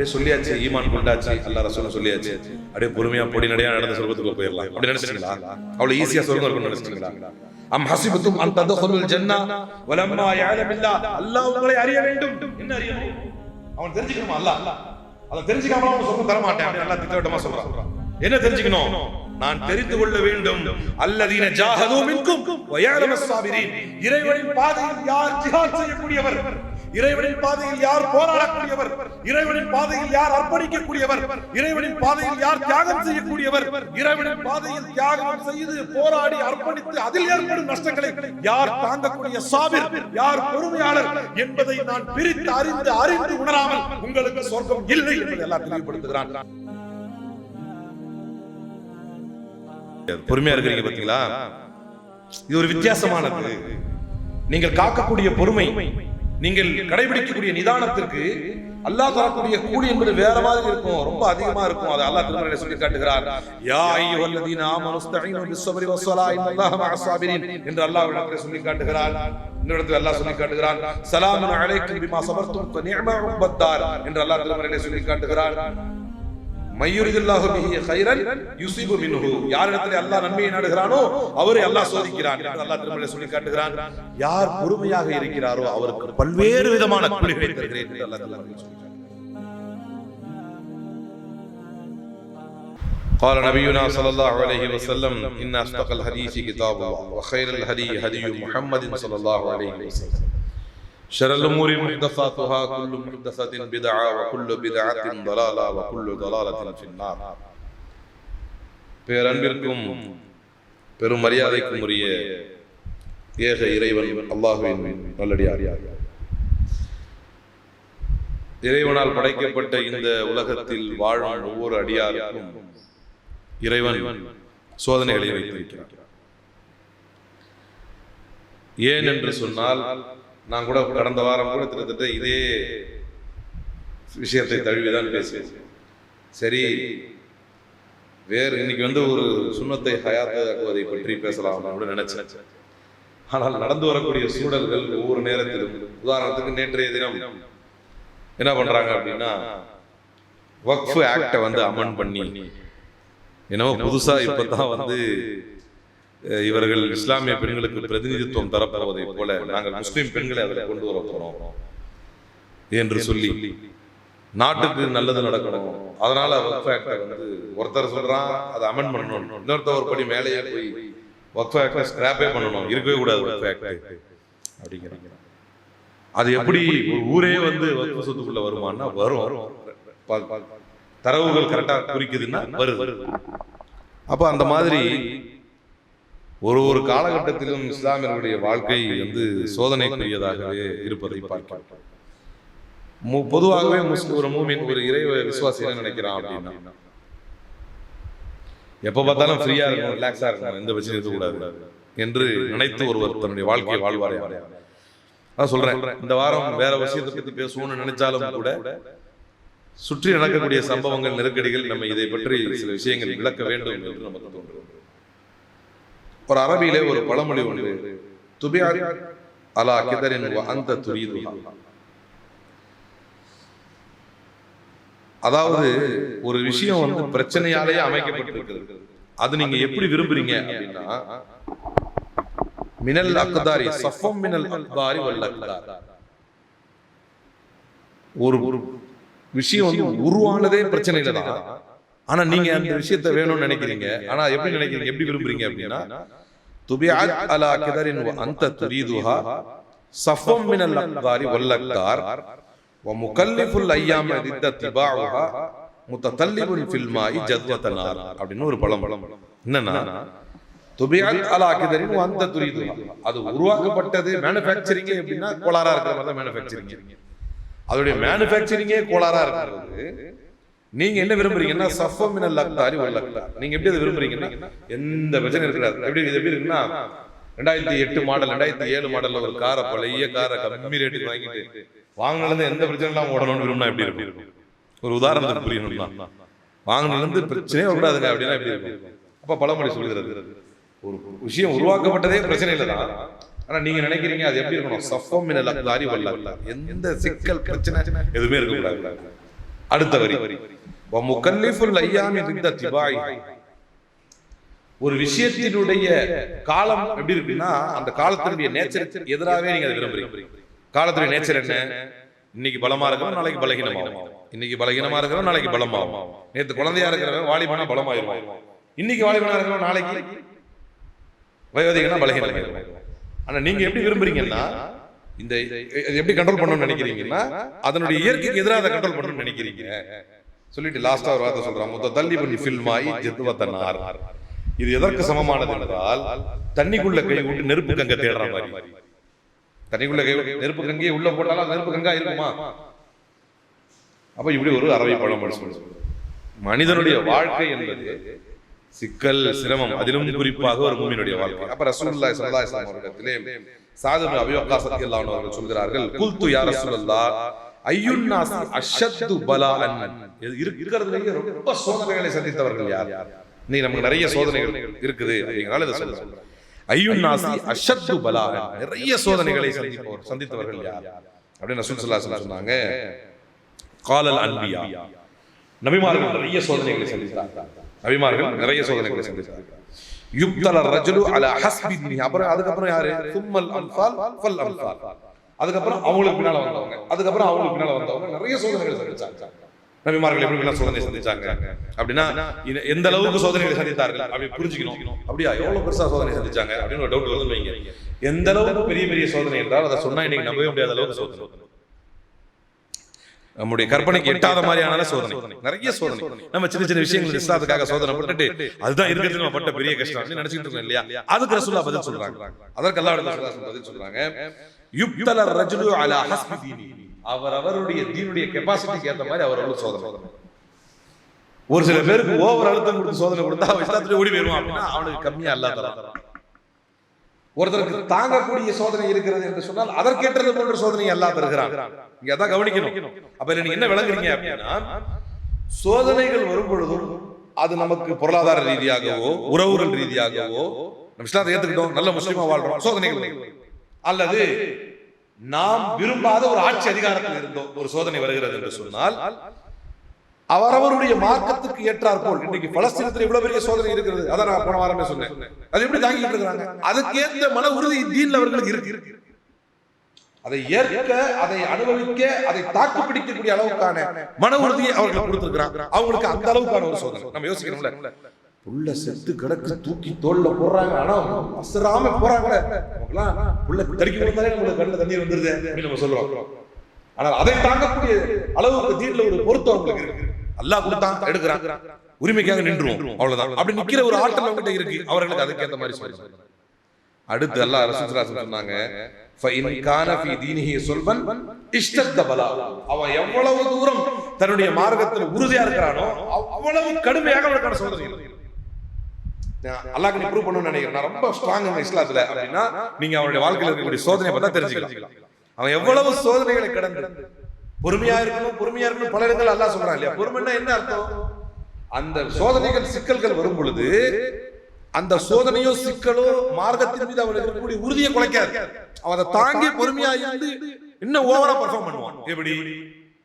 அப்படியே சொல்லியாச்சு ஈமான் கொண்டாச்சு அல்லா ரசூலும் சொல்லியாச்சு. அப்படியே பொறுமையா பொடி நடையா நடந்த சொர்க்கத்துக்கு போயிடலாம். அப்படி நினைச்சிட்டீங்களா? அவ்வளவு ஈஸியா சொல்லுங்க இருக்கும்னு நினைச்சிட்டீங்களா? அம் ஹசிபத்தும் அன் ததகுலுல் ஜன்னா வலம்மா யஅலமில்லா அல்லாஹ் உங்களை அறிய வேண்டும். என்ன அறியணும்? அவன் தெரிஞ்சுக்கணுமா? அல்லாஹ். அதை தெரிஞ்சுக்காம அவன் சொர்க்கம் தர மாட்டேன். அப்படி நல்லா திட்டவட்டமா சொல்றான். என்ன தெரிஞ்சுக்கணும்? நான் தெரிந்து கொள்ள வேண்டும். அல்லதீன ஜாஹது மின்கும் வயஅலம ஸாபிரீன் இறைவனின் பாதையில் யார் ஜிஹாத் செய்யக்கூடியவர்? இறைவனின் பாதையில் யார் போராடக்கூடியவர்? இறைவனின் பாதையில் யார் அர்ப்பணிக்கக்கூடியவர்? இறைவனின் பாதையில் யார் தியாகம் செய்யக்கூடியவர்? இறைவனின் பாதையில் தியாகம் செய்து போராடி அர்ப்பணித்து அதில் ஏற்படும் நஷ்டங்களை யார் தாங்கக்கூடிய சாவிர் யார் பொறுமையாளர் என்பதை நான் பிரித்து அறிந்து அறிந்து உணராமல் உங்களுக்கு சொர்க்கம் இல்லை என்பதை எல்லாம் தெளிவுபடுத்துகிறான். பொறுமையா இருக்கிறீங்க பாத்தீங்களா? இது ஒரு வித்தியாசமானது. நீங்கள் காக்கக்கூடிய பொறுமை நீங்கள் கடைபிடிக்கக்கூடிய நிதானத்திற்கு அல்லாஹ் தரக்கூடிய கூலி என்பது வேற மாதிரி இருக்கும். ரொம்ப அதிகமா இருக்கும். அது அல்லாஹ் திருமறையில சொல்லி காட்டுகிறார். யா அய்யுஹல்லதீன ஆமனு இஸ்தஈனு பிஸ்ஸப்ரி வஸ்ஸலா இன்னல்லாஹ மஅஸ் என்று அல்லாஹ் இடத்துல சொல்லி காட்டுகிறார். இந்த இடத்துல அல்லாஹ் சொல்லி காட்டுகிறான் சலாமுன் அலைக்கும் பிமா சபர்தும் ஃபநிஅம என்று அல்லாஹ் திருமறையில சொல்லி காட்டுகிறார். மையுரிதுல்லாஹு பிஹி கைரன் யுஸிபு மின்ஹு யாரிடத்தில் அல்லாஹ் நன்மையை நாடுகிறானோ அவரை அல்லாஹ் சோதிக்கிறான் என்று அல்லாஹ் திருமறையில சொல்லி காட்டுகிறான் யார் பொறுமையாக இருக்கிறாரோ அவருக்கு பல்வேறு விதமான கூலிகளை தருகிறேன் என்று அல்லாஹ் திருமறையில சொல்லி قال نبينا صلى الله عليه وسلم إن أصدق الحديث كتاب الله وخير الهدي هدي محمد صلى الله عليه وسلم شر الأمور محدثاتها كل محدثة بدعة وكل بدعة ضلالة وكل ضلالة في النار பேரன்பிற்கும் பெரும் மரியாதைக்கும் உரிய ஏக இறைவன் அல்லாஹுவின் நல்லடியார் இறைவனால் படைக்கப்பட்ட இந்த உலகத்தில் வாழும் ஒவ்வொரு அடியாருக்கும் இறைவன் சோதனைகளை வைத்திருக்கிறார் ஏன் என்று சொன்னால் நான் கூட கடந்த வாரம் கூட கிட்டத்தட்ட இதே விஷயத்தை தழுவிதான் பேசுவேன். சரி வேறு இன்னைக்கு வந்து ஒரு சுண்ணத்தை ஹயாத்தாக்குவதை பற்றி பேசலாம் அப்படின்னு கூட நினைச்சேன். ஆனால் நடந்து வரக்கூடிய சூழல்கள் ஒவ்வொரு நேரத்திலும் உதாரணத்துக்கு நேற்றைய தினம் என்ன பண்றாங்க அப்படின்னா வக்ஃப் ஆக்டை வந்து அமன் பண்ணி என்னவோ புதுசா இப்பதான் வந்து இவர்கள் இஸ்லாமிய பெண்களுக்கு பிரதிநிதித்துவம் தரப்போவதை போல நாங்கள் முஸ்லீம் பெண்களை அதில் கொண்டு வர போறோம் என்று சொல்லி நாட்டுக்கு நல்லது நடக்கணும். அதனால வக்ஃப் ஆக்டை வந்து ஒருத்தர் சொல்றான் அதை அமெண்ட் பண்ணணும். இன்னொருத்தர் ஒரு படி மேலேயே போய் வக்ஃப் ஆக்டை ஸ்கிராப்பே பண்ணணும். இருக்கவே கூடாது வக்ஃப் ஆக்ட். அப்படிங்கிறாங்க. அது எப்படி ஒரு ஊரே வந்து வக்ஃப் சொத்துக்குள்ள வருமானா வரும். தரவுகள் கரெக்டாக குறிக்குதுன்னா வருது. அப்போ அந்த மாதிரி ஒரு ஒரு காலகட்டத்திலும் இஸ்லாமியர்களுடைய வாழ்க்கை வந்து சோதனைக்குரியதாகவே இருப்பதை பார்க்கிறோம். பொதுவாகவே முஸ்லிம் ஒரு மூமின் ஒரு இறை விசுவாசி என்ன நினைக்கிறான் அப்படின்னா எப்ப பார்த்தாலும் ஃப்ரீயா இருக்கணும் ரிலாக்ஸா இருக்கணும் எந்த பிரச்சனையும் இருக்கக்கூடாது என்று நினைத்து ஒருவர் தன்னுடைய வாழ்க்கையை வாழ்வாரே. அதான் சொல்றேன் இந்த வாரம் வேற விஷயத்தை பத்தி பேசுவோம்னு நினைச்சாலும் கூட சுற்றி நடக்கக்கூடிய சம்பவங்கள் நெருக்கடிகள் நம்ம இதை பற்றி சில விஷயங்கள் விளக்க வேண்டும் என்று நமக்கு தோன்றும் ஒரு அரபியிலே ஒரு பழமொழி உண்டு. துபியார் அலா கிதரின் அந்த துரிது அதாவது ஒரு விஷயம் வந்து பிரச்சனையாலேயே அமைக்கப்பட்டிருக்கிறது. அது நீங்க எப்படி விரும்புறீங்க அப்படின்னா மினல் அக்தாரி சஃபம் மினல் அக்தாரி வல் அக்தார். ஒரு ஒரு விஷயம் வந்து உருவானதே பிரச்சனையில தான். ஆனா நீங்க அந்த விஷயத்தை வேணும்னு நினைக்கிறீங்க ஆனா எப்படி நினைக்கிறீங்க எப்படி விரும்புறீங்க அப்படின்னா துபிஅத் அலா கிதரின் வ அந்த துரீதுஹா சஃபம் மினல் அக்தாரி வல் அக்தார் ومكلف الايام ضد اتباعها متطلب في الماء جذوة النار அப்படின்னு ஒரு பழம் என்னன்னா துபியல் அலா கிதரின் அந்த துரிது அது உருவாக்கப்பட்டது மேனுஃபேக்சரிங் எப்படின்னா கோளாரா இருக்கிற மாதிரி தான் மேனுஃபேக்சரிங் அதோடைய மேனுஃபேக்சரிங்கே கோளாரா இருக்கிறது நீங்க என்ன விரும்புறீங்கன்னா சஃபம் மினல் அக்தாரி வல் அக்தார் நீங்க எப்படி அதை விரும்புறீங்கன்னா எந்த பிரச்சனை இருக்காது. எப்படி இது எப்படி இருக்குன்னா ரெண்டாயிரத்தி எட்டு மாடல் ரெண்டாயிரத்தி ஏழு மாடல்ல ஒரு காரை பழைய காரை கம்மி ரேட்டுக்கு வாங்கிட்டு வாங்கினது எந்த பிரச்சனை இல்லாம ஓடணும்னு விரும்பினா எப்படி இருக்கும்? ஒரு உதாரணத்துக்கு புரியணும்னா வாங்கினதுல இருந்து பிரச்சனையே வரக்கூடாதுங்க அப்படின்னா எப்படி இருக்கும்? அப்ப பழமொழி சொல்கிறது ஒரு விஷயம் உருவாக்கப்பட்டதே பிரச்சனை இல்லை தான் ஆனா நீங்க நினைக்கிறீங்க அது எப்படி இருக்கணும்? சஃபம் மினல் அக்தாரி வல்ல எந்த சிக்கல் பிரச்சனை எதுவுமே இருக்கக்கூடாது. அடுத்த வரி. ஒரு விஷயத்தினுடைய காலம் எப்படி இருக்குன்னா அந்த காலத்தினுடைய நேச்சருக்கு எதிராகவே நீங்க அதை விரும்புறீங்க. காலத்துடைய நேச்சர் என்ன? இன்னைக்கு பலமா இருக்கிறோம் நாளைக்கு பலகீனமாகும். இன்னைக்கு பலகீனமா இருக்கிறோம் நாளைக்கு பலமாகும். நேத்து குழந்தையா இருக்கிறவன் வாலிபனா பலமாயிருவான். இன்னைக்கு வாலிபனா இருக்கிறவன் நாளைக்கு வயோதிகனா பலகீனம் ஆனா நீங்க எப்படி விரும்புறீங்கன்னா இந்த இது எப்படி கண்ட்ரோல் பண்ணணும்னு நினைக்கிறீங்கன்னா அதனுடைய இயற்கைக்கு எதிராக கண்ட்ரோல் பண்ணணும்னு நினைக்கிறீங்க. சொல்லிட்டு லாஸ்டா ஒரு வார்த்தை சொல்றான். மொத்த தள்ளி பண்ணி ஃபில்மாயி ஜெத்துவத்தனார் இது எதற்கு சமமானது என்றால் தண்ணிக்குள்ள கை விட்டு நெருப்பு கங்க தேடுற மாதிரி. தண்ணிக்குள்ள கை நெருப்பு கங்கையை உள்ள போட்டாலும் நெருப்பு கங்கா இருக்குமா? அப்ப இப்படி ஒரு அறவை பழம் மனிதனுடைய வாழ்க்கை என்பது சிக்கல் சிரமம் அதிலும் குறிப்பாக ஒரு மூமியினுடைய வாழ்க்கை. அப்ப அலைஹி வஸல்லம் அவர்களிடத்திலே சாது பின் அபி அவர்கள் சொல்கிறார்கள் குல்து யார ரசூலல்லாஹ் ஐயுன் அஷத்து பலா இது ரொம்ப சோதனைகளை சந்தித்தவர்கள் யார்? இன்னைக்கு நமக்கு நிறைய சோதனைகள் இருக்குது. அப்படிங்கிறனால இதை சொல்றேன் ஐயுன்னாசி அஷத்து பலா நிறைய சோதனைகளை சந்திப்பவர் சந்தித்தவர்கள் யார்? அப்படின்னு ரசூல் ஸல்லல்லாஹு சொன்னாங்க. காலல் அன்பியா. நபிமார்கள் நிறைய சோதனைகளை சந்தித்தார்கள். நபிமார்கள் நிறைய சோதனைகளை சந்தித்தார்கள். யுக்தல ரஜுலு அல ஹஸ்பி அப்புறம் அதுக்கப்புறம் யாரு? சும்மல் அன்ஃபால் ஃபல் அன்ஃபால். அதுக்கப்புறம் அவங்களுக்கு பின்னால வந்தவங்க. அதுக்கப்புறம் அவங்களுக்கு பின்னால வந்தவங்க. நிறைய சோதனைகளை சந்திச்சாங்க. நபிமார்கள் எப்படி எல்லாம் சோதனை சந்திச்சாங்க? அப்படின்னா எந்த அளவுக்கு சோதனைகளை சந்தித்தார்கள் அப்படி புரிஞ்சுக்கணும். அப்படியா? எவ்வளவு பெருசா சோதனை சந்திச்சாங்க? அப்படின்னு ஒரு டவுட் வருதுன்னு வைங்க. எந்த அளவுக்கு பெரிய பெரிய சோதனை என்றால் அதை சொன்னா இன்னைக்கு நம்பவே முடியாத அளவுக்கு சோதனை. நம்முடைய கற்பனைக்கு எட்டாத மாதிரியான சோதனை. நிறைய சோதனை. நம்ம சின்ன சின்ன விஷயங்கள் இஸ்லாத்துக்காக சோதனை போட்டுட்டு அதுதான் இருக்கிறது நம்ம பட்ட பெரிய கஷ்டம் நினைச்சிட்டு இருக்கோம் இல்லையா? அதுக்கு ரசூல்லா பதில் சொல்றாங்க. அதற்கு ரசூல்லா பதில் சொல்றாங்க. யுப்தல ரஜுலு அலா ஹஸ்பி அவர் அவருடைய தீனுடைய கெபாசிட்டிக்கு ஏத்த மாதிரி அவர் அவருக்கு சோதனை ஒரு சில பேருக்கு ஓவர் அழுத்தம் கொடுத்து சோதனை கொடுத்தா அவன் இஸ்லாத்துல ஓடி போயிருவான் அப்படின்னா அவனுக்கு கம்மியா அல்லா தரான். ஒருத்தருக்கு தாங்கக்கூடிய சோதனை இருக்கிறது என்று சொன்னால் அதற்கேற்றது போன்ற சோதனை அல்லாஹ் தருகிறான். இங்க அதான் கவனிக்கணும். அப்ப நீங்க என்ன விளங்குறீங்க அப்படின்னா சோதனைகள் வரும் பொழுதும் அது நமக்கு பொருளாதார ரீதியாகவோ உறவுகள் ரீதியாகவோ நம்ம இஸ்லாத்தை ஏத்துக்கிட்டோம் நல்ல முஸ்லீமா வாழ்றோம் சோதனைகள் அல்லது நாம் விரும்பாத ஒரு ஆட்சி அதிகாரத்தில் இருந்தோம் ஒரு சோதனை வருகிறது என்று சொன்னால் அவரவருடைய மார்க்கத்துக்கு ஏற்றார் போல் இன்னைக்கு பலஸ்தீனத்தில் இவ்வளவு பெரிய சோதனை இருக்கிறது. அதான் நான் போன வாரமே சொன்னேன். அது எப்படி தாங்கிட்டு இருக்கிறாங்க? அதுக்கேற்ற மன உறுதி தீன் அவர்களுக்கு இருக்கு. அதை ஏற்க அதை அனுபவிக்க அதை தாக்கு பிடிக்கக்கூடிய அளவுக்கான மன உறுதியை அவர்கள் கொடுத்திருக்கிறாங்க அவங்களுக்கு அந்த அளவுக்கான ஒரு சோதனை. நம்ம யோசிக்கணும்ல. புள்ள செத்து கிடக்கு தூக்கி தோல்ல போடுறாங்க. ஆனா அசராம போறாங்க. புள்ள தடுக்கி கொடுத்தாலே நம்மளுக்கு கண்ணுல தண்ணீர் வந்துருது அப்படின்னு நம்ம சொல்லுவோம் ஆனால் அதை தாங்கக்கூடிய அளவுக்கு தீர்ல ஒரு பொருத்தம் அவங்களுக்கு இருக்கு. அல்லாஹ் கொடுத்தான் எடுக்கிறாங்க உரிமைக்காக நின்றுவோம். அவ்வளவுதான். அப்படி நிக்கிற ஒரு ஆட்டம் அவங்ககிட்ட இருக்கு. அவர்களுக்கு அதுக்கேத்த மாதிரி சொல்றாங்க அடுத்து அல்லாஹ் ரசூலுல்லாஹி சொன்னாங்க ஃபைன் கான ஃபீ தீனிஹி சுல்பன் இஷ்டத்த பலா அவன் எவ்வளவு தூரம் தன்னுடைய மார்க்கத்தில் உறுதியா இருக்கிறானோ அவ்வளவு கடுமையாக அவனுக்கான சோதனை அல்லாஹ் நீ ப்ரூவ் பண்ணணும்னு நினைக்கிறேன். ரொம்ப ஸ்ட்ராங் இஸ்லாத்துல அப்படின்னா நீங்க அவனுடைய வாழ்க்கையில் இருக்கக்கூடிய சோதனை பார்த்தா தெரிஞ்சுக்கலாம். அவன் எவ்வளவு சோதனைகளை கடந்து பொறுமையா இருக்கணும் பொறுமையா இருக்கணும். பல இடங்கள் அல்லாஹ் சொல்றான் இல்லையா? பொறுமைன்னா என்ன அர்த்தம்? அந்த சோதனைகள் சிக்கல்கள் வரும் பொழுது அந்த சோதனையோ சிக்கலோ மார்க்கத்தின் மீது அவனுக்கு இருக்கக்கூடிய உறுதியை குலைக்காது. அவன் அதை தாங்கி பொறுமையா இருந்து இன்னும் ஓவரா பெர்ஃபார்ம் பண்ணுவான். எப்படி?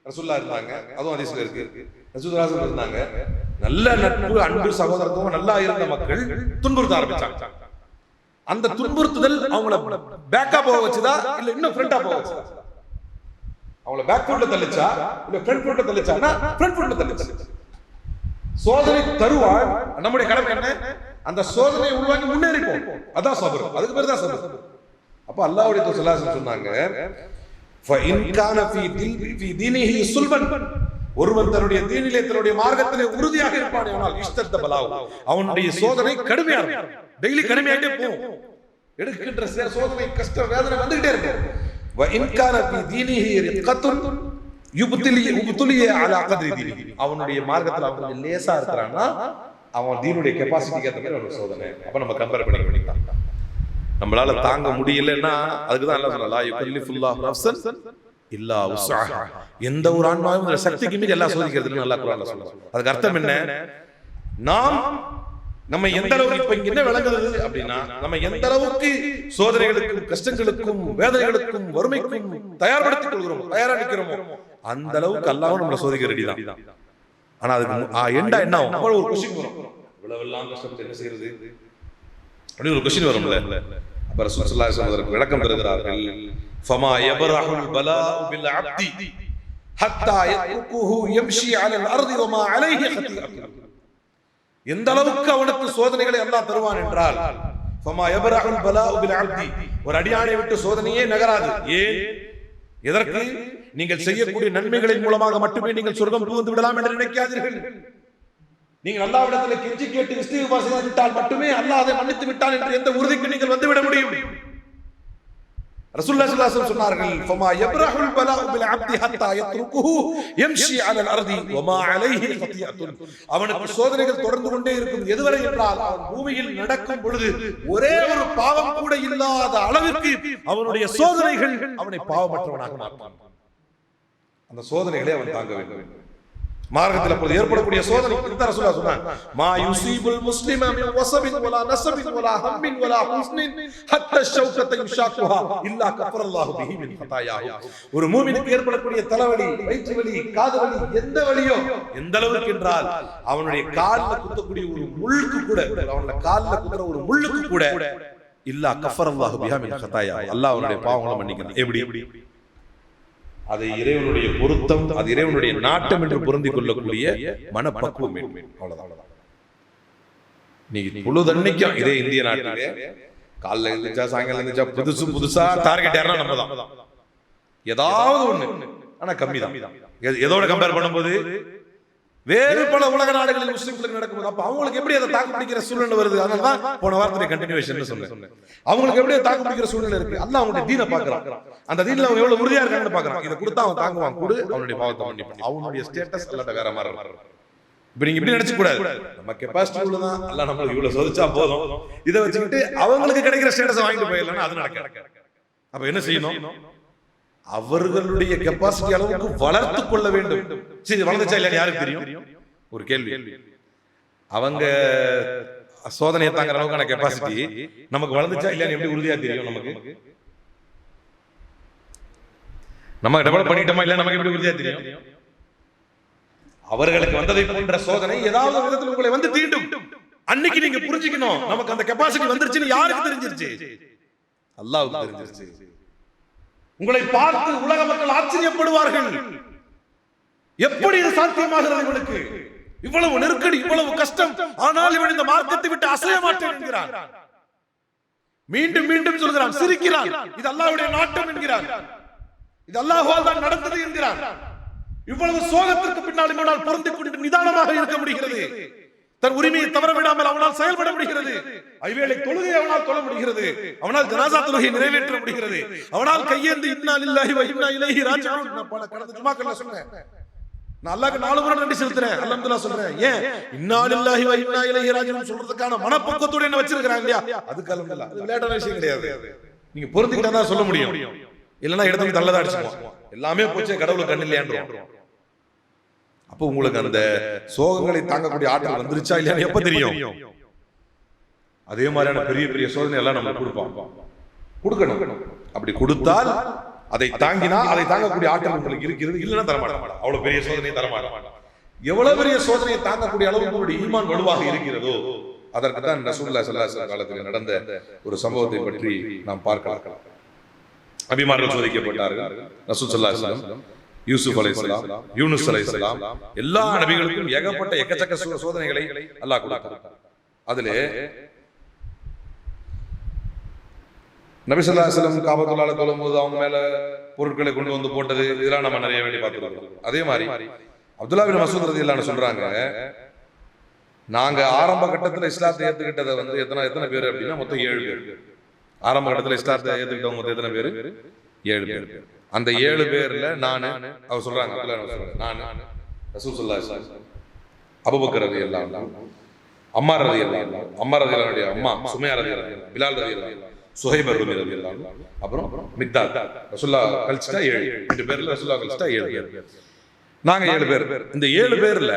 ரசூல்லா இருந்தாங்க அதுவும் அதிசயம் இருக்கு. ரசூல்லாசன் இருந்தாங்க. நல்ல நட்பு அன்பு சகோதரத்துவம் நல்லா இருந்த மக்கள் துன்புறுத்த ஆரம்பிச்சாங்க. அந்த துன்புறுத்துதல் அவங்கள பேக்கா போக வச்சுதா? இல்ல இன்னும் ஃப்ரண்டா போக வச்சுதா? அவங்கள பேக் ஃபுட்ல தள்ளிச்சா? இல்ல ஃப்ரண்ட் ஃபுட்ல தள்ளிச்சானா ஃப்ரண்ட் ஃபுட்ல தள்ளிச்சு. சோதனை தருவாள் நம்முடைய கடமை என்ன அந்த சோதனையை உள்வாங்கி முன்னேறிப்போம் அதான் சபர் அதுக்கு பேர் தான் சபர் அப்ப அல்லாஹ்வுடைய தூதர் சொன்னாங்க فَإِنْ كَانَ فِي دِينِ- فِي دِينِهِ صُلْبًا ஒருவன் தன்னுடைய தீனிலே தன்னுடைய மார்க்கத்திலே உறுதியாக இருப்பான் ஆனால் இஷ்டத்த பலாவு அவனுடைய சோதனை கடுமையா இருக்கும் டெய்லி கடுமையாயிட்டே போகும் எடுக்கின்ற சில சோதனை கஷ்ட வேதனை வந்துகிட்டே இருக்கும் அவனுடைய மார்க்கத்தில் அவன் லேசா இருக்கிறான்னா அவன் தீனுடைய கெப்பாசிட்டிக்கு ஏற்ற மாதிரி அவனுக்கு சோதனை. அப்ப நம்ம கம்பேர் பண்ணி பண்ணிக்கலாம். நம்மளால தாங்க முடியலன்னா அதுக்குதான் எல்லாம் இல்லா உஸ்ஆஹா. எந்த ஒரு ஆன்மாவும் சக்திக்கு மீறி எல்லாம் சோதிக்கிறதுன்னு நல்லா குரான்ல சொல்றாங்க அதுக்கு அர்த்தம் என்ன? நாம் நம்ம எந்த அளவுக்கு இப்ப இங்க என்ன விளங்குறது அப்படின்னா நம்ம எந்த அளவுக்கு சோதனைகளுக்கும் கஷ்டங்களுக்கும் வேதனைகளுக்கும் வறுமைக்கும் தயார்படுத்திக் கொள்கிறோம் தயாரா நிற்கிறோமோ அந்த அளவுக்கு அல்லாவும் நம்மளை சோதிக்க ரெடி தான். ஆனா அதுக்கு எண்டா என்ன? ஆகும் அப்புறம் ஒரு கொஸ்டின் வரும். இவ்வளவு எல்லாம் கஷ்டப்பட்டு என்ன செய்யறது? அப்படின்னு ஒரு கொஸ்டின் வரும்ல. அப்ப ரசூல் ஸல்லல்லாஹு அலைஹி வஸல்லம் அதற்கு விளக்கம் தருகிறார்கள். ஃபமா யபரஹுல் பலாஉ பில் அப்தி ஹத்தா யத்ருகுஹு யம்ஷி அலல் அர்தி வமா அலைஹி ஹத்தியத்துஹு எந்த அளவுக்கு அவனுக்கு சோதனைகளை அல்லாஹ் தருவான் என்றால் ஃபமா யபரஹுல் பலாஉ பில் அப்தி. ஒரு அடியானை விட்டு சோதனையே நகராது. ஏன்? எதற்கு? நீங்கள் செய்யக்கூடிய நன்மைகளின் மூலமாக மட்டுமே நீங்கள் சொர்க்கம் புகுந்து விடலாம் என்று நினைக்காதீர்கள். நீங்கள் அல்லாவிடத்தில் கெஞ்சி கேட்டு இஸ்திகுபார் செய்து விட்டால் மட்டுமே அல்லாஹ் அதை மன்னித்து விட்டான் என்று எந்த உறுதிக்கு நீங்கள் வந்து விட முடியும். ரசூலுல்லாஹி ஸல்லல்லாஹு சொன்னார்கள் ஃபமா யப்ரஹுல் பலாஉ பில் அப்தி ஹத்தா யத்ருகுஹு யம்ஷி அலல் அர்தி வமா அலைஹி ஹத்தியத்துன் அவனுக்கு சோதனைகள் தொடர்ந்து கொண்டே இருக்கும். எதுவரை என்றால் அவன் பூமியில் நடக்கும் பொழுது ஒரே ஒரு பாவம் கூட இல்லாத அளவிற்கு அவனுடைய சோதனைகள் அவனை பாவமற்றவனாக மாற்றும். அந்த சோதனைகளை அவன் தாங்க வேண்டும். மார்க்கத்தில் அப்பொழுது ஏற்படக்கூடிய சோதனை இதுதான் ரசூலா சொன்னாங்க மா யுசீபுல் முஸ்லிம மின் வஸபின் வலா நஸபின் வலா ஹம்மின் வலா ஹுஸ்னின் ஹத்தா ஷௌகத யுஷாக்குஹா இல்லா கஃபரல்லாஹு பிஹி மின் ஹதாயாஹு ஒரு மூமினுக்கு ஏற்படக்கூடிய தலைவலி வயிற்று வலி காது வலி எந்த வலியோ எந்த அளவுக்கு என்றால் அவனுடைய கால்ல குத்தக்கூடிய ஒரு முள்ளுக்கு கூட அவனுடைய கால்ல குத்துற ஒரு முள்ளுக்கு கூட இல்லா கஃபரல்லாஹு பிஹி மின் ஹதாயாஹு அல்லாஹ் அவனுடைய பாவங்களை மன்னிக்கிறான் எப்படி? அதை இறைவனுடைய பொருத்தம் அது இறைவனுடைய நாட்டம் என்று பொருந்திக் கொள்ளக்கூடிய மனப்பக்குவம் வேண்டும். அவ்வளவுதான் அவ்வளவுதான். பொழுதன்னைக்கும் இதே இந்திய நாட்டிலே காலைல எழுந்துச்சா சாயங்காலம் எழுந்துச்சா புதுசு புதுசா டார்கெட் யாரா நம்ம தான் ஏதாவது ஒண்ணு ஆனா கம்மி தான் எதோட கம்பேர் பண்ணும்போது வேறு பல உலக நாடுகளில் முஸ்லிம்களுக்கு நடக்கும்போது அப்ப அவங்களுக்கு எப்படி அதை தாக்கு பிடிக்கிற சூழ்நிலை வருது? அதனால தான் போன வாரத்துல கண்டினியூஷன் சொன்னேன். அவங்களுக்கு எப்படி தாக்கு பிடிக்கிற சூழ்நிலை இருக்கு? அல்லாஹ் அவங்களுடைய தீனை பாக்குறான் அந்த தீனில் அவங்க எவ்வளவு உறுதியா இருக்காங்கன்னு பாக்குறான் இதை கொடுத்தா அவன் தாங்குவான். கொடு. அவனுடைய பாவத்தை பண்ணி அவனுடைய ஸ்டேட்டஸ் அல்லாட்ட வேற மாதிரி இப்ப நீங்க இப்படி நினைச்சு கூடாது. நம்ம கெப்பாசிட்டி உள்ளதான். அல்ல நம்மளுக்கு இவ்வளவு சோதிச்சா போதும். இதை வச்சுக்கிட்டு அவங்களுக்கு கிடைக்கிற ஸ்டேட்டஸ் வாங்கிட்டு போயிடலாம் அது நடக்க அப்ப என்ன செய்யணும்? அவர்களுடைய கெப்பாசிட்டி அளவுக்கு வளர்த்து கொள்ள வேண்டும். சரி வளர்ந்துச்சா இல்லையா யாருக்கு தெரியும்? ஒரு கேள்வி. அவங்க சோதனையை தாங்குற அளவுக்கான கெப்பாசிட்டி நமக்கு வளர்ந்துச்சா இல்லையா எப்படி உறுதியா தெரியும் நமக்கு? நம்ம டெவலப் பண்ணிட்டோமா இல்ல நமக்கு எப்படி உறுதியா தெரியும்? அவர்களுக்கு வந்ததை போன்ற சோதனை ஏதாவது விதத்தில் உங்களை வந்து தீண்டும். அன்னைக்கு நீங்க புரிஞ்சுக்கணும். நமக்கு அந்த கெப்பாசிட்டி வந்துருச்சுன்னு யாருக்கு தெரிஞ்சிருச்சு? அல்லாஹ்வுக்கு தெரிஞ்சிருச்சு. உங்களை பார்த்து உலக மக்கள் ஆச்சரியப்படுவார்கள். எப்படி இது சாத்தியமாகிறது இவனுக்கு இவ்வளவு நெருக்கடி இவ்வளவு கஷ்டம். ஆனால் இவன் இந்த மார்க்கத்தை விட்டு அசைய மாட்டேன் என்கிறான். மீண்டும் மீண்டும் சொல்கிறான் சிரிக்கிறான். இது அல்லாஹ்வுடைய நாட்டம் என்கிறான். இது அல்லாஹ்வால் தான் நடந்தது என்கிறான். இவ்வளவு சோகத்திற்கு பின்னால் இவனால் பொருந்திக் கொண்டு நிதானமாக இருக்க முடிகிறது. தன் உரிமையை தவற விடாமல் அவனால் செயல்பட முடிகிறது. ஐவேளை தொழுகை அவனால் தொழ முடிகிறது. அவனால் ஜனாசா தொழுகையை நிறைவேற்ற முடிகிறது. அவனால் கையேந்து இன்னா லில்லாஹி வ இன்னா இலைஹி ராஜிஊன். நான் பல கடந்த ஜுமாக்கள்ல சொன்னேன். நான் நாலு முறை நன்றி செலுத்துறேன். அல்ஹம்துலில்லாஹ் சொல்றேன். ஏன்? இன்னாலில்லாஹி வ இன்னா இலைஹி ராஜிஊன் சொல்றதுக்கான மனப்பக்குவத்தோட என்ன வச்சிருக்காங்க இல்லையா? அதுக்கு அல்ஹம்துலில்லாஹ். அது விளையாட்டான விஷயம் கிடையாது. நீங்க பொருந்திக்கிட்டா தான் சொல்ல முடியும். இல்லைன்னா இடத்துக்கு தள்ளதா அடிச்சுக்குவோம். எல்லாமே போச்சு கடவுளுக்கு கண்ணு இல்லையான்றோம் அப்போ உங்களுக்கு அந்த சோகங்களை தாங்கக்கூடிய ஆற்றல் வந்துருச்சா இல்லையா எப்ப தெரியும்? அதே மாதிரியான பெரிய பெரிய சோதனை எல்லாம் நம்ம கொடுப்போம். கொடுக்கணும். அப்படி கொடுத்தால் அதை தாங்கினா அதை தாங்கக்கூடிய ஆற்றல் உங்களுக்கு இருக்கிறது இல்லைன்னா தரமாட்டோம் அவ்வளவு பெரிய சோதனையை தரமாட்டோம் எவ்வளவு பெரிய சோதனையை தாங்கக்கூடிய அளவு உங்களுடைய ஈமான் வலுவாக இருக்கிறதோ அதற்கு தான் ரசூல்லா ஸல்லல்லாஹு காலத்தில் நடந்த ஒரு சம்பவத்தை பற்றி நாம் பார்க்கலாம். அபிமார்கள் சோதிக்கப்பட்டார்கள். ரசூல் வஸல்லம் யூசுப் அலைஹிஸ்ஸலாம் யூனுஸ் அலைஹிஸ்ஸலாம் எல்லா நபிகளுக்கும் ஏகப்பட்ட எக்கச்சக்க சோதனைகளை அல்லாஹ் கொடுத்தார் அதிலே நபி காபத்துள்ளால அலைஹி போது தொழும்போது அவங்க மேல பொருட்களை கொண்டு வந்து போட்டது இதெல்லாம் நம்ம நிறைய வேண்டி பார்த்துருக்கோம். அதே மாதிரி அப்துல்லா பின் மசூத் இல்லான்னு சொல்றாங்க நாங்க ஆரம்ப கட்டத்துல இஸ்லாத்தை ஏத்துக்கிட்டதை வந்து எத்தனை எத்தனை பேர் அப்படின்னா மொத்தம் ஏழு பேர். ஆரம்ப கட்டத்துல இஸ்லாத்தை ஏத்துக்கிட்டவங்க மொத்தம் எத்தனை பேர்? ஏழு பேர். அந்த ஏழு பேர்ல நானு அவர் சொல்றாங்க அப்துல்லா பின் நான் ரசூல் ஸல்லல்லாஹு அலைஹி வஸல்லம் அம்மா ரலியல்லாஹு அம்மா ரலியல்லாஹுடைய அம்மா சுமையா ரதி பிலால் சுஹைப் சுஹைபர் ரலியல்லாஹு அப்புறம் மிக்தா ரசுல்லா கழிச்சிட்டா ஏழு ரெண்டு பேர்ல ரசுல்லா கழிச்சிட்டா ஏழு பேர் நாங்க ஏழு பேர் இந்த ஏழு பேர்ல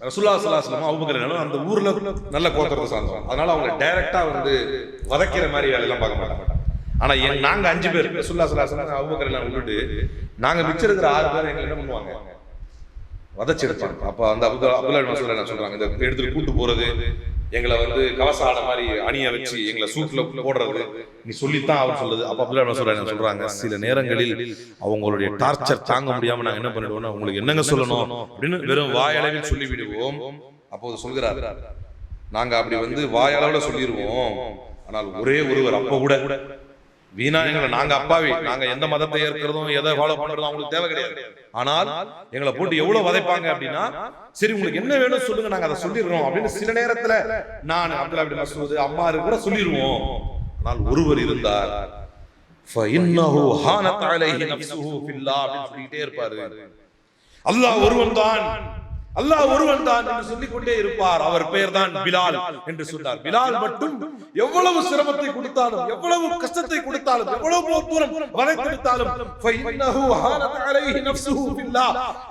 ரசூல்லா சல்லாஸ்லாம் அபுபக்கர் அந்த ஊர்ல நல்ல கோத்திரத்தை சார்ந்தோம் அதனால அவங்க டைரக்டா வந்து வதக்கிற மாதிரி வேலையெல்லாம் பார்க்க மாட்டாங்க ஆனா எங்க- நாங்க அஞ்சு பேர் ரசூலுல்லாஹி சுல்லாஸ்லாம் அலைஹி வஸல்லம் அபூபக்கர் எல்லாம் விட்டுட்டு நாங்க மிச்சம் இருக்கிற ஆறு பேர் எங்களை என்ன பண்ணுவாங்க வதச்சிருப்பாங்க அப்ப அந்த அப்துல்லா அப்துல்லா என்ன சொல்றாங்க இந்த எடுத்துட்டு கூட்டு போறது எங்களை வந்து கவச ஆட மாதிரி அணிய வச்சு எங்களை சூட்ல போடுறது. நீ சொல்லித்தான் அவர் சொல்லுது அப்ப அப்துல்லா இப்னு என்ன சொல்றாங்க. சில நேரங்களில் அவங்களுடைய டார்ச்சர் தாங்க முடியாம நாங்க என்ன பண்ணிடுவோம்னா உங்களுக்கு என்னங்க சொல்லணும்? அப்படின்னு வெறும் வாயளவில் சொல்லிவிடுவோம். அப்போது சொல்கிறார் நாங்க அப்படி வந்து வாயளவுல சொல்லிடுவோம் ஆனால் ஒரே ஒருவர் அப்ப கூட வீணா எங்களை நாங்க அப்பாவி. நாங்க எந்த மதத்தை ஏற்கிறதும் எதை ஃபாலோ பண்றதும் அவங்களுக்கு தேவை கிடையாது ஆனால் எங்களை போட்டு எவ்வளவு வதைப்பாங்க அப்படின்னா சரி உங்களுக்கு என்ன வேணும் சொல்லுங்க நாங்க அதை சொல்லிடுறோம் அப்படின்னு சில நேரத்துல நான் அப்துல் அப்படி மசூது அம்மா கூட சொல்லிடுவோம். ஆனால் ஒருவர் இருந்தார். அல்லாஹ் ஒருவன் தான். அல்லாஹ் ஒருவன் தான் என்று சொல்லிக் கொண்டே இருப்பார். அவர் பெயர் தான் பிலால் என்று சொன்னார். பிலால் மட்டும் எவ்வளவு சிரமத்தை கொடுத்தாலும் எவ்வளவு கஷ்டத்தை கொடுத்தாலும் எவ்வளவு தூரம் வளைத்தெடுத்தாலும்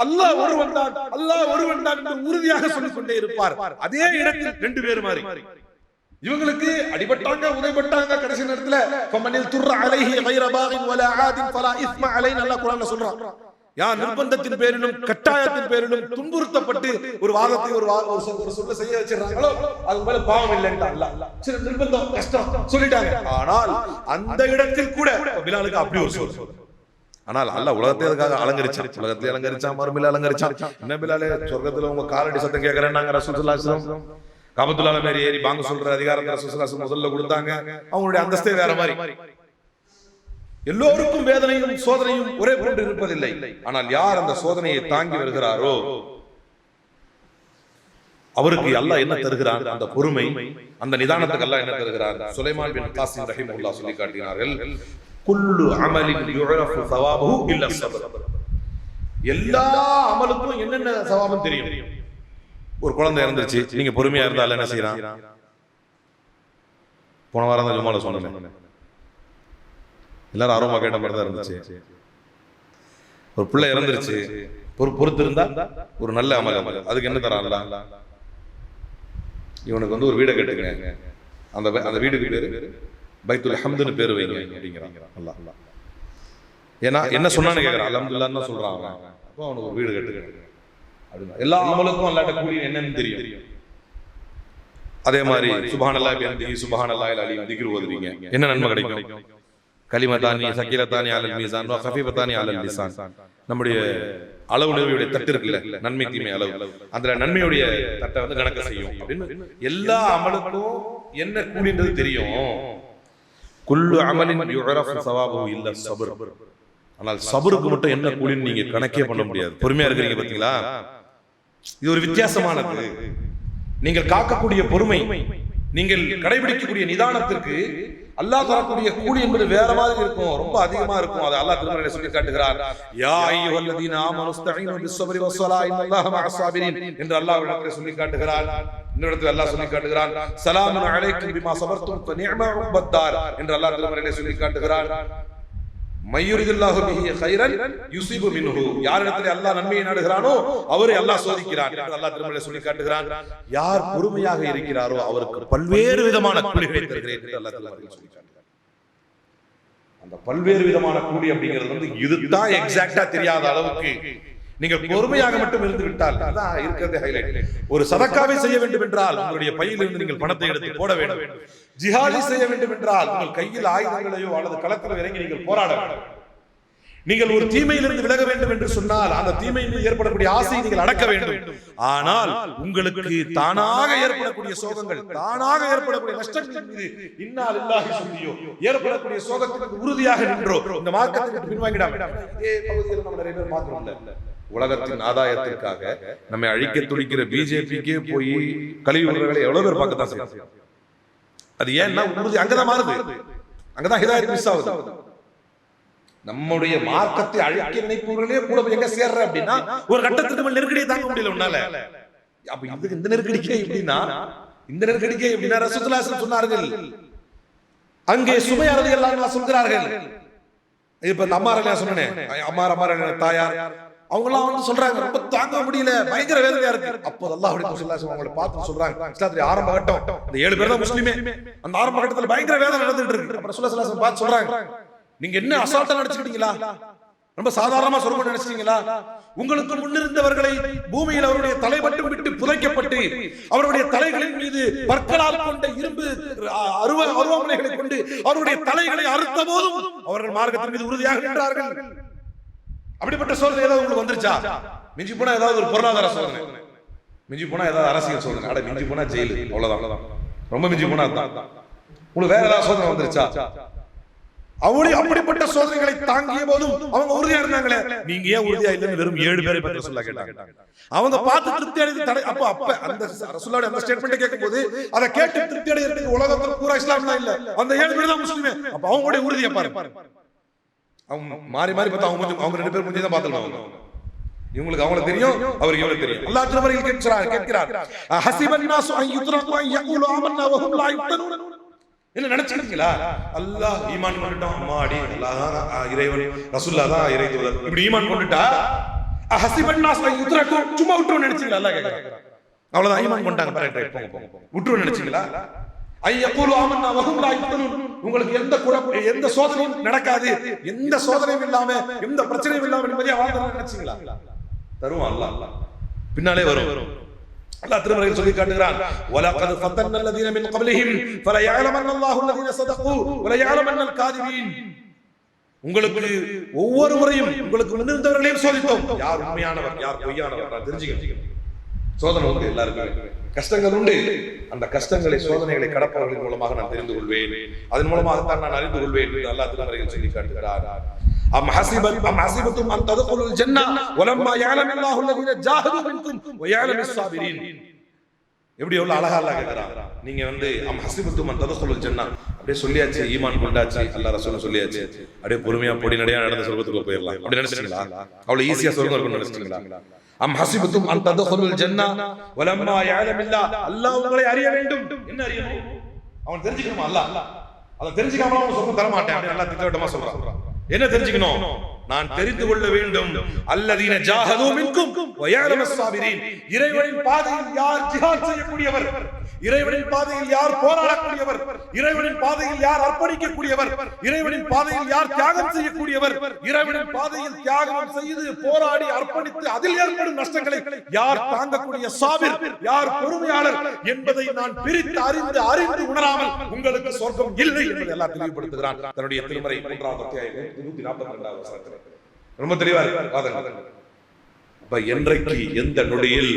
அல்லாஹ் ஒருவன் தான் அல்லாஹ் ஒருவன் தான் என்று உறுதியாக சொல்லிக் கொண்டே இருப்பார். அதே இடத்தில் ரெண்டு பேர் மாறி. இவங்களுக்கு அடிபட்டாங்க உதைபட்டாங்க கடைசி நேரத்துல துர்ர அலைஹி வைரபாகின் வல ஆதின் பலா இஸ்மா அலைன் அல்லாஹ் குரான்ல சொல்றான். யார் நிர்பந்தத்தின் பேரிலும் கட்டாயத்தின் பேரிலும் துன்புறுத்தப்பட்டு ஒரு வாதத்தை ஒரு ஒரு சொல்ல செய்ய வச்சிருக்காங்களோ அது மேல பாவம் இல்லைன்ட்டு சரி நிர்பந்தம் கஷ்டம் சொல்லிட்டாங்க. ஆனால் அந்த இடத்தில் கூட பிலாலுக்கு அப்படி ஒரு சொல் ஆனால் அல்ல உலகத்தை அதுக்காக அலங்கரிச்சான்? உலகத்தை அலங்கரிச்சான் மறுமையில அலங்கரிச்சான்? என்ன பிலாலே சொர்க்கத்துல உங்க காலடி சத்தம் கேட்கறேன் நாங்க ரசூலுல்லாஹி காபத்துல்லால மாரி ஏறி பாங்க சொல்ற அதிகாரத்தை ரசூலுல்லாஹி முதல்ல கொடுத்தாங்க. அவங்களுடைய அந்தஸ்தே வேற மாதிரி. எல்லோருக்கும் வேதனையும் சோதனையும் ஒரே போன்று இருப்பதில்லை. ஆனால் யார் அந்த சோதனையை தாங்கி வருகிறாரோ அவருக்கு அல்லாஹ் என்ன தருகிறான்? அந்த பொறுமை அந்த நிதானத்துக்கு அல்லாஹ் என்ன தருகிறான்? சுலைமான் பின் காசிம் ரஹிமஹுல்லாஹ் சொல்லி காட்டினார்கள் குல்லு அமலின் யுரஃபு இல்ல எல்லா அமலுக்கும் என்னென்ன சவாபம் தெரியும். ஒரு குழந்தை இறந்துருச்சு நீங்க பொறுமையா இருந்தா என்ன செய்யறான்? போன வாரம் தான் ஜும்மால சொன்னேன். எல்லாரும் ஆர்வமாக கேட்ட மாதிரி தான் இருந்துச்சு. ஒரு பிள்ளை இறந்துருச்சு. பொறு பொறுத்து இருந்தா ஒரு நல்ல அமல். அமல் அதுக்கு என்ன தரான்ல இவனுக்கு வந்து ஒரு வீடை கட்டுங்க. அந்த அந்த வீடுக்கு பேரு பைத்துல் ஹம்துன்னு பேர் வைங்க அப்படிங்கிறான். அல்லாஹ். ஏன்னா என்ன சொன்னான்னு கேட்கறான் அல்ஹம்துலில்லாஹ்னு தான் சொல்றான் அவன். அப்போ அவனுக்கு ஒரு வீடு கட்டுங்க. அப்படின்னா எல்லா அமலுக்கும் அல்லாட்ட கூலி என்னன்னு தெரியும். அதே மாதிரி சுபஹானல்லாஹி பிஹம்திஹி சுபஹானல்லாஹில் அலி திக்ர் ஓதுறீங்க. என்ன நன்மை கிடைக்கும்? கலிமத்தானி சக்கீலத்தானி அலல் மீசான் வ கஃபீபத்தானி அலல் லிசான். நம்முடைய அளவு நிறுவியுடைய தட்டு இருக்குல்ல நன்மை தீமை அளவு. அதுல நன்மையுடைய தட்டை வந்து கணக்கு செய்யும். அப்படின்னு எல்லா அமலுக்கும் என்ன கூலின்றது தெரியும்? குல்லு அமலின் யுரஃபு சவாபு இல்ல சபர். ஆனால் சபருக்கு மட்டும் என்ன கூலின்னு நீங்க கணக்கே பண்ண முடியாது. பொறுமையா இருக்கிறீங்க பாத்தீங்களா? இது ஒரு வித்தியாசமானது. நீங்கள் காக்கக்கூடிய பொறுமை நீங்கள் கடைபிடிக்கக்கூடிய நிதானத்திற்கு அல்லாஹ் தரக்கூடிய கூலி என்பது வேற மாதிரி இருக்கும் ரொம்ப அதிகமா இருக்கும். அதை அல்லாஹ் திருமறையில சொல்லி காட்டுகிறார். யா அய்யுஹல்லதீன ஆமனு இஸ்தஈனு பிஸ்ஸப்ரி வஸ்ஸலா இன்னல்லாஹ மஅஸ் என்று அல்லாஹ் இடத்துல சொல்லி காட்டுகிறார். இன்னொரு இடத்துல அல்லாஹ் சொல்லி காட்டுகிறான் சலாமுன் அலைக்கும் பிமா சபர்தும் ஃபநிஅம என்று அல்லாஹ் திருமறையில சொல்லி காட்டுகிறார். மையுரிதுல்லாஹு பிஹி கைரன் யுஸிபு மின்ஹு யாரிடத்தில் அல்லாஹ் நன்மையை நாடுகிறானோ அவரை அல்லாஹ் சோதிக்கிறான் என்று அல்லாஹ் திருமலை சொல்லி காட்டுகிறான். யார் பொறுமையாக இருக்கிறாரோ அவருக்கு பல்வேறு விதமான கூலிகளை தருகிறேன் என்று அல்லாஹ் திருமலை சொல்லி காட்டுகிறான். அந்த பல்வேறு விதமான கூலி அப்படிங்கிறது வந்து இதுதான் எக்ஸாக்டா தெரியாத அளவுக்கு நீங்கள் பொறுமையாக மட்டும் இருந்து விட்டால் அதான் இருக்கிறது ஹைலைட் ஒரு சதக்காவை செய்ய வேண்டும் என்றால் உங்களுடைய பையிலிருந்து நீங்கள் பணத்தை எடுத்து போட வேண்டும். ஜிஹாதி செய்ய வேண்டும் என்றால் உங்கள் கையில் ஆயுதங்களையோ அல்லது களத்தில் இறங்கி நீங்கள் போராட வேண்டும். நீங்கள் ஒரு தீமையிலிருந்து விலக வேண்டும் என்று சொன்னால் அந்த தீமையின் மீது ஏற்படக்கூடிய ஆசையை நீங்கள் அடக்க வேண்டும். ஆனால் உங்களுக்கு தானாக ஏற்படக்கூடிய சோகங்கள் தானாக ஏற்படக்கூடிய நஷ்டங்களின் மீது இன்னால் இல்லாஹி சொல்லியோ ஏற்படக்கூடிய சோகத்துக்கு உறுதியாக நின்றோ இந்த மார்க்கத்துக்கு பின்வாங்கிடாம பகுதியில் நம்ம நிறைய பேர் பார்க்கிறோம்ல உலகத்தின் ஆதாயத்திற்காக நம்மை அழிக்க துடிக்கிற பிஜேபிக்கே போய் கழிவு விடுறவர்களை எவ்வளவு பேர் பார்க்கத்தான் செய்யும்? அது ஏன்னா உறுதி அங்கதான் மாறுது. அங்கதான் ஹிதாயத் மிஸ் ஆகுது. நம்முடைய மார்க்கத்தை அழிக்க நினைப்பவர்களே கூட எங்க சேர்ற அப்படின்னா ஒரு கட்டத்துக்கு மேல் நெருக்கடியை தாங்க முடியல உன்னால. அப்ப இதுக்கு இந்த நெருக்கடிக்கே எப்படின்னா இந்த நெருக்கடிக்கே எப்படின்னா ரசூலுல்லாஹி சொன்னார்கள். அங்கே சுமையாரது எல்லாம் சொல்கிறார்கள். இப்ப அம்மார் சொன்னேன் அம்மார் அம்மார் தாயார் அவங்கலாம் வந்து சொல்றாங்க ரொம்ப தாங்க முடியல பயங்கர வேதனையா இருக்கு. அப்போ அல்லாஹ் சொல்லி அவங்களை பார்த்து சொல்றாங்க இஸ்லாத்துடைய ஆரம்ப கட்டம் இந்த ஏழு பேர் தான் முஸ்லிமே. அந்த ஆரம்ப கட்டத்துல பயங்கர வேதனை நடந்துட்டு இருக்கு. அப்புறம் சொல்ல பார்த்து சொல்றாங்க நீங்க என்ன அசால்ட்டா நடிச்சுக்கிட்டீங்களா ரொம்ப சாதாரணமா சொல்ல நினைச்சீங்களா உங்களுக்கு முன்னிருந்தவர்களை பூமியில் அவருடைய தலை மட்டும் விட்டு புதைக்கப்பட்டு அவருடைய தலைகளின் மீது பற்களால் கொண்ட இரும்பு அருவ அருவாமனைகளை கொண்டு அவருடைய தலைகளை அறுத்த போதும் அவர்கள் மார்க்கத்தின் மீது உறுதியாக நின்றார்கள். அப்படிப்பட்ட சோதனை ஏதாவது உங்களுக்கு வந்துருச்சா? மிஞ்சி போனா ஏதாவது ஒரு பொருளாதார சோதனை. மிஞ்சி போனா ஏதாவது அரசியல் சோதனை. அட மிஞ்சி போனா ஜெயிலு. அவ்வளவுதான். ரொம்ப மிஞ்சி போனா அதுதான் உங்களுக்கு வேற ஏதாவது சோதனை வந்துருச்சா? அவளி அப்படிப்பட்ட சோதனைகளை தாங்கிய போதும் அவங்க உறுதியா இருந்தாங்களே. நீங்க ஏன் உறுதியா இல்லைன்னு வெறும் ஏழு பேரை பற்றி சொல்ல கேட்டாங்க. அவங்க பார்த்து திருப்தி அடைந்து தடை அப்ப அப்ப அந்த ரசூலுல்லாஹி அந்த ஸ்டேட்மெண்ட் கேட்கும்போது அதை கேட்டு திருப்தி அடைகிறதுக்கு உலகத்துல பூரா இஸ்லாம் தான் இல்ல. அந்த ஏழு பேர் தான் முஸ்லிமே. அப்ப அவங்களுடைய உறுதியை பாரு அவங்க மாறி மாறி பார்த்தா அவங்க அவங்க ரெண்டு பேர் முடிஞ்சு தான் பார்த்துருவாங்க இவங்களுக்கு அவங்களுக்கு தெரியும் அவருக்கு இவங்களுக்கு தெரியும். அல்லாஹ் திருமறையில் கேட்கிறார் கேட்கிறார். ஹசிபன் நாசு அன் யுத்ரகு அன் யகுலு ஆமன்னா வஹும் லா யுஃப்தனூன் என்ன நினைச்சிருக்கீங்களா? அல்லாஹ் ஈமான் கொண்டுட்டான் அம்மாடி அல்லாஹ் தான் இறைவன் ரசூல்லா தான் இறை தூதர் இப்படி ஈமான் கொண்டுட்டா? ஹசிபன் நாசு அன் யுத்ரகு சும்மா விட்டுருவோம் நினைச்சீங்களா? அல்லாஹ் கேட்கிறார். அவ்வளவுதான் ஈமான் கொண்டாங்க பாருங்க போங்க போங்க. விட்டுருவோம் நினைச்சீங்களா? ஐ யகூலு ஆமன்னா வஹும் லா யுஃப்தனூன் உங்களுக்கு எந்த குழப்ப எந்த சோதனையும் நடக்காது எந்த சோதனையும் இல்லாம எந்த பிரச்சனையும் இல்லாம நிம்மதியா வாழ்ந்து நினைச்சீங்களா தருவான் அல்லாஹ் பின்னாலே வரும் அல்லாஹ் திருமறையில் சொல்லி காட்டுகிறான் வலகத் ஃபத்தன்ன الذين من قبلهم فليعلمن الله الذين صدقوا وليعلمن الكاذبين உங்களுக்கு ஒவ்வொரு முறையும் உங்களுக்கு முன்னிருந்தவர்களையும் சோதித்தோம் யார் உண்மையானவர் யார் பொய்யானவர் நான் தெரிஞ்சுக்கணும் சோதனை உண்டு எல்லாருக்கும் கஷ்டங்கள் உண்டு அந்த கஷ்டங்களை சோதனைகளை கடப்பவர்களின் மூலமாக நான் தெரிந்து கொள்வேன் அதன் மூலமாகத்தான் நான் அறிந்து கொள்வேன் என்று அல்லாஹ் திருமறையில் சொல்லி காட்டுகிறார் أم حسبت أم حسبتم أن تدخلوا الجنة ولما يعلم الله الذين جاهدوا منكم ويعلم الصابرين எப்படி எவ்வளவு அழகா அல்லாஹ் கேட்கிறான் நீங்க வந்து அம் ஹசிபத்தும் அன் ததகுலுல் ஜன்னா அப்படியே சொல்லியாச்சு ஈமான் கொண்டாச்சு அல்லாஹ் ரசூல் சொல்லியாச்சு அப்படியே பொறுமையா பொடி நடையா நடந்த சொர்க்கத்துக்கு போயிடலாம் அப்படி நினைச்சிட்டீங்களா அவ்வளவு ஈஸியா சொர்க்கம் இருக்கும்னு நினைச்சிட்டீங்களா அம் ஹசிபத்தும் அந்த ததகுலுல் ஜன்னா வலம்மா யஅலமில்லா. அல்லாஹ் உங்களை அறிய வேண்டும். என்ன அறியணும்? அவன் தெரிஞ்சுக்கணுமா? அல்லாஹ். அதை தெரிஞ்சுக்காம அவன் சொர்க்கம் தர மாட்டேன். அப்படி நல்லா திட்டவட்டமா சொல்றான். என்ன தெரிஞ்சுக்கணும்? நான் தெரிந்து கொள்ள வேண்டும். அல்லதீன ஜாஹது மின்கும் வயலம சாபிரீன். இறைவனின் பாதையில் யார் ஜிஹாத் செய்யக்கூடியவர்? இறைவனின் பாதையில் யார் போராடக்கூடியவர்? இறைவனின் பாதையில் யார் அர்ப்பணிக்கக்கூடியவர்? இறைவனின் பாதையில் யார் தியாகம் செய்யக்கூடியவர்? இறைவனின் பாதையில் தியாகம் செய்து போராடி அர்ப்பணித்து அதில் ஏற்படும் நஷ்டங்களை யார் தாங்கக்கூடிய சாபிர் யார் பொறுமையாளர் என்பதை நான் பிரித்து அறிந்து அறிந்து உணராமல் உங்களுக்கு சொர்க்கம் இல்லை என்பதை எல்லாம் தெளிவுபடுத்துகிறான். தன்னுடைய திருமறை மூன்றாவது நூத்தி நாற்பத்தி ரெண்டாவது ரொம்ப தெளிவா இருக்கு. வாதங்கள் அப்ப என்றைக்கு எந்த நொடியில்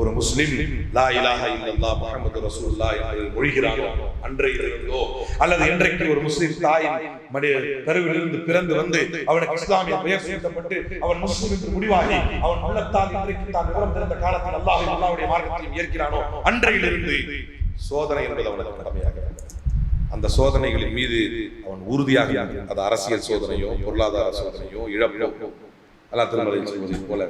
ஒரு முஸ்லிம் லா இலாஹ இல்லல்லா முஹம்மது ரசூல்லா என்று மொழிகிறானோ அன்றையிலிருந்தோ அல்லது என்றைக்கு ஒரு முஸ்லிம் தாயின் மடி கருவிலிருந்து பிறந்து வந்து அவனுக்கு இஸ்லாமிய பெயர் சூட்டப்பட்டு அவன் முஸ்லிம் என்று முடிவாகி அவன் உள்ளத்தால் இன்றைக்கு தான் விவரம் பிறந்த காலத்தில் அல்லாஹ் அல்லாவுடைய மார்க்கத்தையும் ஏற்கிறானோ அன்றையிலிருந்து சோதனை என்பது அவனது கடமையாக அந்த சோதனைகளின் மீது அவன் உறுதியாக அது அரசியல் சோதனையோ பொருளாதார சோதனையோ இழப்போ அல்லா திருமலை சொல்வது போல.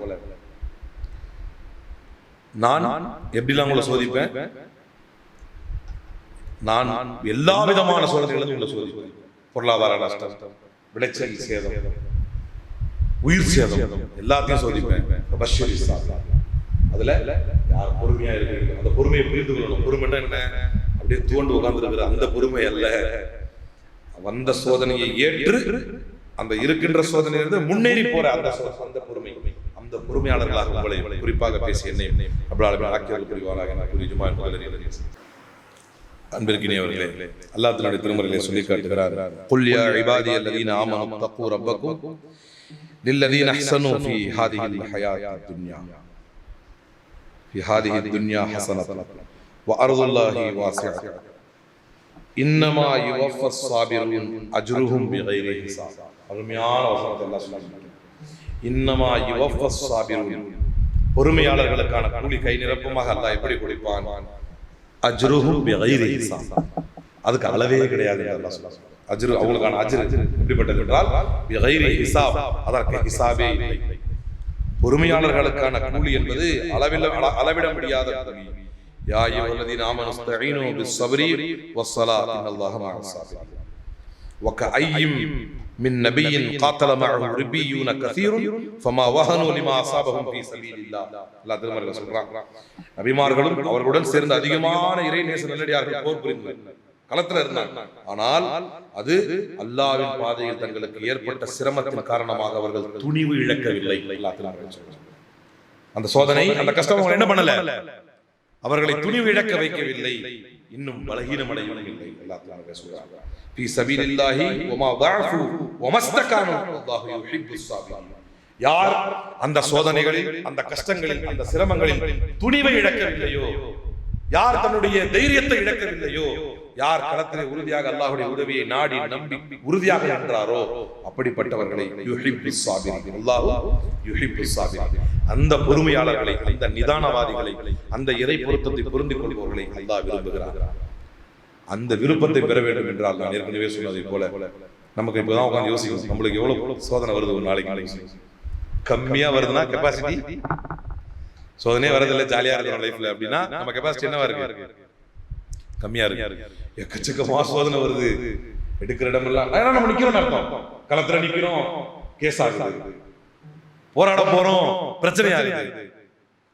நான் எப்படிலாம் உங்களை சோதிப்பேன்? நான் எல்லா விதமான சோதனைகளும் உங்களை சோதிப்பேன். பொருளாதார நஷ்டம் விளைச்சல் சேதம் உயிர் சேதம் எல்லாத்தையும் சோதிப்பேன். பஷீர் அதுல யார் பொறுமையா இருக்கிறீங்க அந்த பொறுமையை புரிந்து கொள்ளணும். பொறுமைன்னா என்ன? அப்படியே தூண்டு உட்கார்ந்து அந்த பொறுமை அல்ல. வந்த சோதனையை ஏற்று அந்த இருக்கின்ற சோதனையிலிருந்து முன்னேறி போற அந்த அந்த பொறுமை. அந்த பொறுமையாளர்களாக உங்களை குறிப்பாக பேசி என்னை அப்படி ஆக்கியர்கள் புரிவாராக என கூறி ஜுமா முதலில் அன்பிற்கினியவர்களே அல்லாஹ் தன்னுடைய திருமறையிலே சொல்லி காட்டுகிறார் قل يا عبادي الذين آمنوا اتقوا ربكم للذين احسنوا في هذه الحياة الدنيا في هذه الدنيا حسنة وأرض الله واسعة إنما يوفى الصابرون أجرهم بغير حساب அருமையான வசனத்தை அல்லாஹ் சொல்றாங்க இன்னமா யுவஃபஸ்ஸாபிரூன் பொறுமையாளர்களுக்கான கூலி கை நிரப்புமாக அல்லாஹ் எப்படி கொடுப்பான்? அஜ்ருஹு பிகைரி ஹிசாப் அதுக்கு அளவே கிடையாது அஜ்ரு அவங்களுக்கான அஜ்ரு எப்படிப்பட்டது என்றால் பிகைரி ஹிசாப். அதற்கு ஹிசாபே இல்லை. பொறுமையாளர்களுக்கான கூலி என்பது அளவில் அளவிட முடியாத கூலி. யா அய்யுஹல்லதீன ஆமனு இஸ்தஈனு பிஸ்ஸப்ரி வஸ்ஸலாத் இன்னல்லாஹ மஅஸ் من نبي قاتل معه ربيون كثير فما وهنوا لما أصابهم في سبيل الله அல்லாஹ் திருமறையில சொல்றான் நபிமார்களும் அவர்களுடன் சேர்ந்த அதிகமான இறைநேச நல்லடியார்கள் போர் புரிந்து களத்துல இருந்தாங்க ஆனால் அது அல்லாஹ்வின் பாதையில் தங்களுக்கு ஏற்பட்ட சிரமத்தின் காரணமாக அவர்கள் துணிவு இழக்கவில்லை அல்லாஹ் திருமறையில சொல்றான் அந்த சோதனை அந்த கஷ்டம் அவங்க என்ன பண்ணல அவர்களை துணிவு இழக்க வைக்கவில்லை இன்னும் பலகீனமடையவில்லை அல்லாஹ் தஆலா பேசுகிறார் ஃபீ யார் அந்த சோதனைகளில் அந்த கஷ்டங்களில் அந்த சிரமங்களில் துணிவை இழக்கவில்லையோ யார் தன்னுடைய தைரியத்தை இழக்கவில்லையோ யார் களத்திலே உறுதியாக அல்லாஹுடைய உதவியை நாடி நம்பி உறுதியாக என்றாரோ அப்படிப்பட்டவர்களை அல்லாஹ் அந்த பொறுமையாளர்களை அந்த நிதானவாதிகளை அந்த இறை பொருத்தத்தை புரிந்து கொள்பவர்களை அல்லாஹ் விரும்புகிறார் அந்த விருப்பத்தை பெற வேண்டும் என்றால் நான் ஏற்கனவே சொன்னதை போல நமக்கு இப்பதான் உட்காந்து யோசிக்கணும். நம்மளுக்கு எவ்வளவு சோதனை வருது ஒரு நாளைக்கு? கம்மியா வருதுன்னா கெப்பாசிட்டி சோதனையே வரதில்லை ஜாலியா இருக்கிறோம் லைஃப்ல அப்படின்னா நம்ம கெப்பாசிட்டி என்னவா இருக்கு. கம்மியா இருக்கு. எக்கச்சக்கமா சோதனை வருது. எடுக்கிற இடமெல்லாம் ஏன்னா நம்ம நிக்கிறோம் அர்த்தம். களத்துல நிக்கிறோம். கேஸ் ஆகுது. போராட போறோம். பிரச்சனை ஆகுது.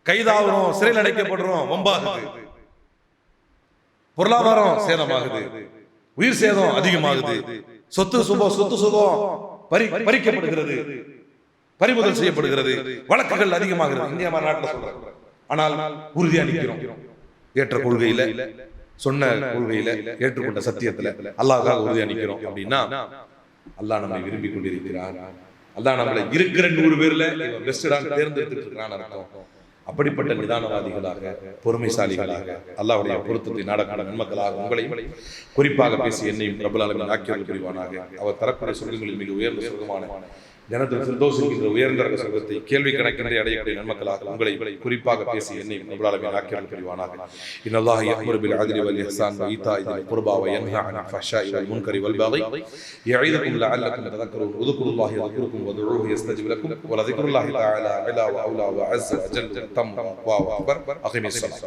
கைதாகிறோம் சிறையில் அடைக்கப்படுறோம் வம்பாகுது. பொருளாதாரம் சேதமாகுது. உயிர் சேதம் அதிகமாகுது. சொத்து சுபம் சொத்து சுகம் பறி பறிக்கப்படுகிறது பறிமுதல் செய்யப்படுகிறது. வழக்குகள் அதிகமாகிறது. இந்திய நாட்டில் சொல்றேன். ஆனால் உறுதியா நிக்கிறோம். ஏற்ற கொள்கையில சொன்ன கொள்கையில ஏற்றுக்கொண்ட சத்தியத்துல அல்லாஹ்க்காக உறுதியா நிக்கிறோம். அப்படின்னா அல்லாஹ் நம்மை விரும்பி கொண்டிருக்கிறார் அல்லாஹ் நம்மள இருக்கிற நூறு பேர்ல பெஸ்டாக தேர்ந்தெடுத்துட்டு அர்த்தம். அப்படிப்பட்ட நிதானவாதிகளாக பொறுமைசாலிகளாக அல்லாவுடைய பொருத்தத்தை நாடகாட நன்மக்களாக உங்களையும் குறிப்பாக பேசி என்னையும் பிரபலாளர்கள் ஆக்கியவர்கள் புரிவானாக. அவர் தரக்கூடிய சொர்க்கங்களில் மிக உயர்ந்த சுகமான ஜனத்தில் சந்தோஷிக்கின்ற உயர்ந்த சொர்க்கத்தை கேள்வி கணக்கின்றி அடையக்கூடிய நன்மக்களாக உங்களை குறிப்பாக பேசி என்னை நம்மளால் மேலாக்கிறான் புரிவானாக இன்னல்லாஹ் யஹ்மர் பில் அத்லி வல் இஹ்சான் வ ஈதா இல் குர்பா வ யன்ஹா அன் ஃபஷாய் வல் முன்கரி வல் பகி யஈதுக்கும் லஅல்லக்கும் தذكرون اذكروا الله يذكركم وادعوه يستجب